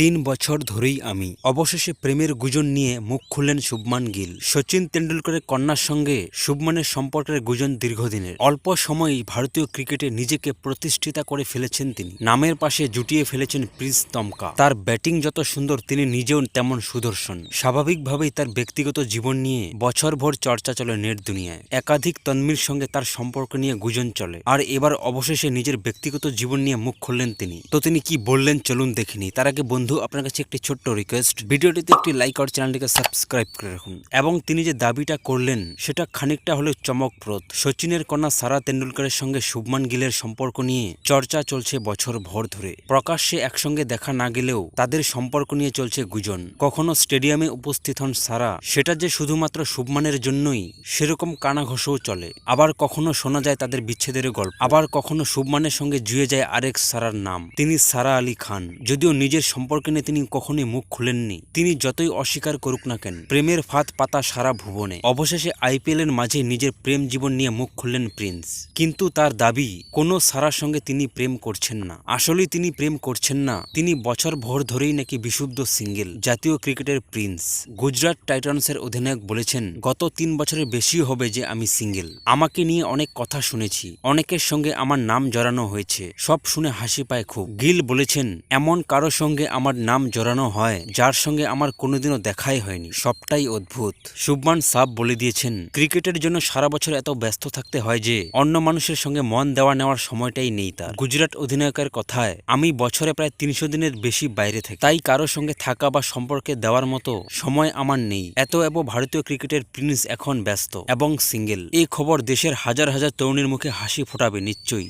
তিন বছর ধরেই আমি। অবশেষে প্রেমের গুজন নিয়ে মুখ খুললেন শুভমান গিল। সচিন তেন্ডুলকরের কন্যার সঙ্গে শুভমানের সম্পর্কের গুজন দীর্ঘদিনের। অল্প সময়েই ভারতীয় ক্রিকেটে নিজেকে প্রতিষ্ঠিতা করে ফেলেছেন তিনি। নামের পাশে জুটিয়ে ফেলেছেন প্রিন্স তমকা। তার ব্যাটিং যত সুন্দর, তিনি নিজেও তেমন সুদর্শন। স্বাভাবিকভাবেই তার ব্যক্তিগত জীবন নিয়ে বছরভর চর্চা চলে নেট দুনিয়ায়। একাধিক তন্মীর সঙ্গে তার সম্পর্ক নিয়ে গুজন চলে। আর এবার অবশেষে নিজের ব্যক্তিগত জীবন নিয়ে মুখ খুললেন তিনি। তো তিনি কি বললেন, চলুন দেখিনি তার আগে বন্ধু আপনার কাছে একটি ছোট্ট রিকোয়েস্ট ভিডিওটিতে একটি লাইক আর চ্যানেলটিকে সাবস্ক্রাইব করে রাখুন। এবং তিনি যে দাবিটা করলেন, সেটা খানিকটা হলেও চমকপ্রদ। সচিনের কন্যা সারা তেন্ডুলকরের সঙ্গে শুভমান গিলের সম্পর্ক নিয়ে চর্চা চলছে বছর ভর ধরে। প্রকাশ্যে একসঙ্গে দেখা না গেলেও তাদের সম্পর্ক নিয়ে চলছে গুজন। কখনো স্টেডিয়ামে উপস্থিত হন সারা। সেটা যে শুধুমাত্র শুভমানের জন্যই, সেরকম কানাঘষও চলে। আবার কখনো শোনা যায় তাদের বিচ্ছেদের গল্প। আবার কখনো শুভমানের সঙ্গে জুয়ে যায় আরেক সারার নাম। তিনি সারা আলী খান। যদিও নিজের সম্পর্কে নিয়ে তিনি কখনোই মুখ খুলেননি। তিনি যতই অস্বীকার করুক না কেন, প্রেমের ফাঁদ পাতা সারা ভুবনে। অবশেষে আইপিএল এর মাঝে নিজের প্রেম জীবন নিয়ে মুখ খুললেন প্রিন্স। কিন্তু তার দাবি, কোনো সারার সঙ্গে তিনি প্রেম করছেন না। আসলেই তিনি প্রেম করছেন না। তিনি বছর ভর ধরেই নাকি বিশুদ্ধ সিঙ্গেল, জাতীয় ক্রিকেটের প্রিন্স। গুজরাট টাইটান্সের অধিনায়ক বলেছেন, গত তিন বছরের বেশি হবে যে আমি সিঙ্গেল। আমাকে নিয়ে অনেক কথা শুনেছি। অনেকের সঙ্গে আমার নাম জড়ানো হয়েছে। সব শুনে হাসি পায় খুব। গিল বলেছেন, এমন কারও সঙ্গে আমার নাম জড়ানো হয়, যার সঙ্গে আমার কোনোদিনও দেখাই হয়নি। সবটাই অদ্ভুত। শুভমান সাব বলে দিয়েছেন, ক্রিকেটের জন্য সারা বছর এত ব্যস্ত থাকতে হয় যে, অন্য মানুষের সঙ্গে মন দেওয়া নেওয়ার সময়টাই নেই তার। গুজরাট অধিনায়কের কথায়, আমি বছরে প্রায় তিনশো দিনের বেশি বাইরে থাকি। তাই কারও সঙ্গে থাকা বা সম্পর্কে দেওয়ার মতো সময় আমার নেই। এত এব ভারতীয় ক্রিকেটের প্রিন্স এখন ব্যস্ত এবং সিঙ্গেল। এই খবর দেশের হাজার হাজার তরুণীর মুখে হাসি ফোটাবে নিশ্চয়ই।